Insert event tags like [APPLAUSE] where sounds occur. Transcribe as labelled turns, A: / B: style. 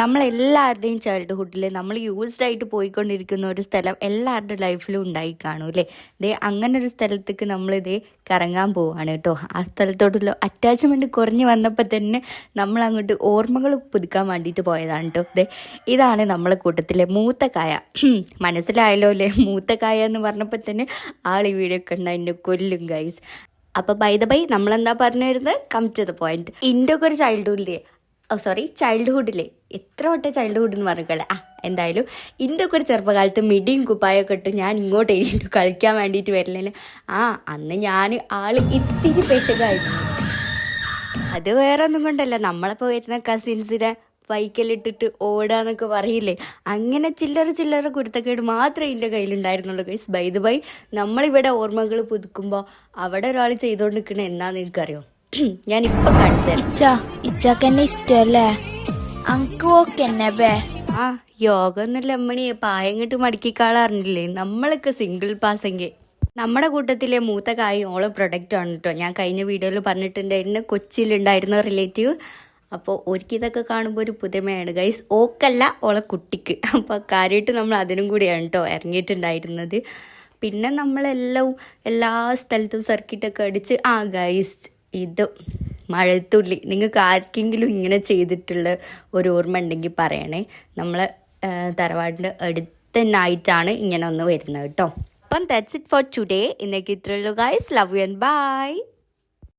A: നമ്മളെല്ലാവരുടെയും ചൈൽഡ്ഹുഡിൽ നമ്മൾ യൂസ്ഡ് ആയിട്ട് പോയിക്കൊണ്ടിരിക്കുന്ന ഒരു സ്ഥലം എല്ലാവരുടെ ലൈഫിലും ഉണ്ടായി കാണും അല്ലേ? ദേ അങ്ങനെ ഒരു സ്ഥലത്തേക്ക് നമ്മളിതേ കറങ്ങാൻ പോവാണ് കേട്ടോ. ആ സ്ഥലത്തോടുള്ള അറ്റാച്ച്മെന്റ് കുറഞ്ഞു വന്നപ്പോൾ തന്നെ നമ്മൾ അങ്ങോട്ട് ഓർമ്മകൾ പുതുക്കാൻ വേണ്ടിയിട്ട് പോയതാണ് കേട്ടോ. ദേ ഇതാണ് നമ്മളെ കൂട്ടത്തിലെ മൂത്ത കായ. മനസ്സിലായല്ലോ അല്ലേ? മൂത്ത കായ എന്ന് പറഞ്ഞപ്പോൾ തന്നെ ആൾ ഈ വീഡിയോ കണ്ട എന്നെ കൊല്ലും ഗൈസ് അപ്പോൾ ബൈ ദ ബൈ നമ്മളെന്താ പറഞ്ഞു വരുന്നത്? കം ടു ദ പോയിന്റ് ഇന്റെ ഒക്കെ ഒരു ചൈൽഡ്ഹുഡിലേ സോറി ചൈൽഡ്ഹുഡിലെ എത്ര വട്ടം ചൈൽഡ്ഹുഡ് എന്ന് പറഞ്ഞിട്ടില്ല ആ എന്തായാലും എന്റെ ഒക്കെ ഒരു ചെറുപ്പകാലത്ത് മിടിയും കുപ്പായൊക്കെ ഇട്ട് ഞാൻ ഇങ്ങോട്ട് എഴുതിയിട്ട് കളിക്കാൻ വേണ്ടിയിട്ട് വരില്ല. ആ അന്ന് ഞാൻ ആൾ ഇത്തിരി പെശകായിരുന്നു. അത് വേറെ ഒന്നും കൊണ്ടല്ല. നമ്മളപ്പോൾ വരുന്ന കസിൻസിനെ ബൈക്കിലിട്ടിട്ട് എന്നൊക്കെ പറയില്ലേ? അങ്ങനെ ചില്ലറ ചില്ലറ കുരുത്തക്കേട് മാത്രമേ എന്റെ കയ്യിലുണ്ടായിരുന്നുള്ളൂ ഗൈസ് ബൈ ദ ബൈ നമ്മളിവിടെ ഓർമ്മകൾ പുതുക്കുമ്പോൾ അവിടെ ഒരാൾ ചെയ്തുകൊണ്ട് നിൽക്കണേ എന്താണെന്ന് നിങ്ങൾക്കറിയോ? [CLEARS THROAT] ഞാനിപ്പോൾ ഇപ്പൊ
B: കാണിച്ചേ ഇച്ചക്കെന്നെ ഇഷ്ടല്ലേ? അങ്ക് ഓക്കെന്നെ ബേ
A: ആ യോഗ എന്നല്ല അമ്മണി പായങ്ങട്ട് മടക്കിക്കാളറിഞ്ഞില്ലേ? നമ്മളൊക്കെ സിംഗിൾ പാസെങ്കിൽ നമ്മുടെ കൂട്ടത്തിലെ മൂത്ത കായ് ഓളെ പ്രൊഡക്റ്റ് ആണ് കേട്ടോ ഞാൻ കഴിഞ്ഞ വീഡിയോയിൽ പറഞ്ഞിട്ടുണ്ടായിരുന്നു കൊച്ചിയിലുണ്ടായിരുന്ന റിലേറ്റീവ് അപ്പോൾ ഒരിക്കതൊക്കെ കാണുമ്പോൾ ഒരു പുതുമയാണ്. ഗൈസ് ഓക്കല്ല ഓളെ കുട്ടിക്ക്. അപ്പോൾ കാര്യമായിട്ട് നമ്മൾ അതിനും കൂടിയാണ് കേട്ടോ ഇറങ്ങിയിട്ടുണ്ടായിരുന്നത്. പിന്നെ നമ്മളെല്ലാം എല്ലാ സ്ഥലത്തും സർക്കിട്ടൊക്കെ അടിച്ച്. ആ ഗൈസ് ഇത് മഴത്തുള്ളി. നിങ്ങൾക്ക് ആർക്കെങ്കിലും ഇങ്ങനെ ചെയ്തിട്ടുള്ള ഒരു ഓർമ്മ ഉണ്ടെങ്കിൽ പറയണേ. നമ്മൾ തറവാടിന്റെ അടുത്ത നൈറ്റാണ് ഇങ്ങനെ ഒന്ന് വരുന്നത് കേട്ടോ. അപ്പം ദാറ്റ്സ് ഇറ്റ് ഫോർ ടുഡേ ഇന്നേക്ക് ഇത്രയുള്ളൂ guys love you and bye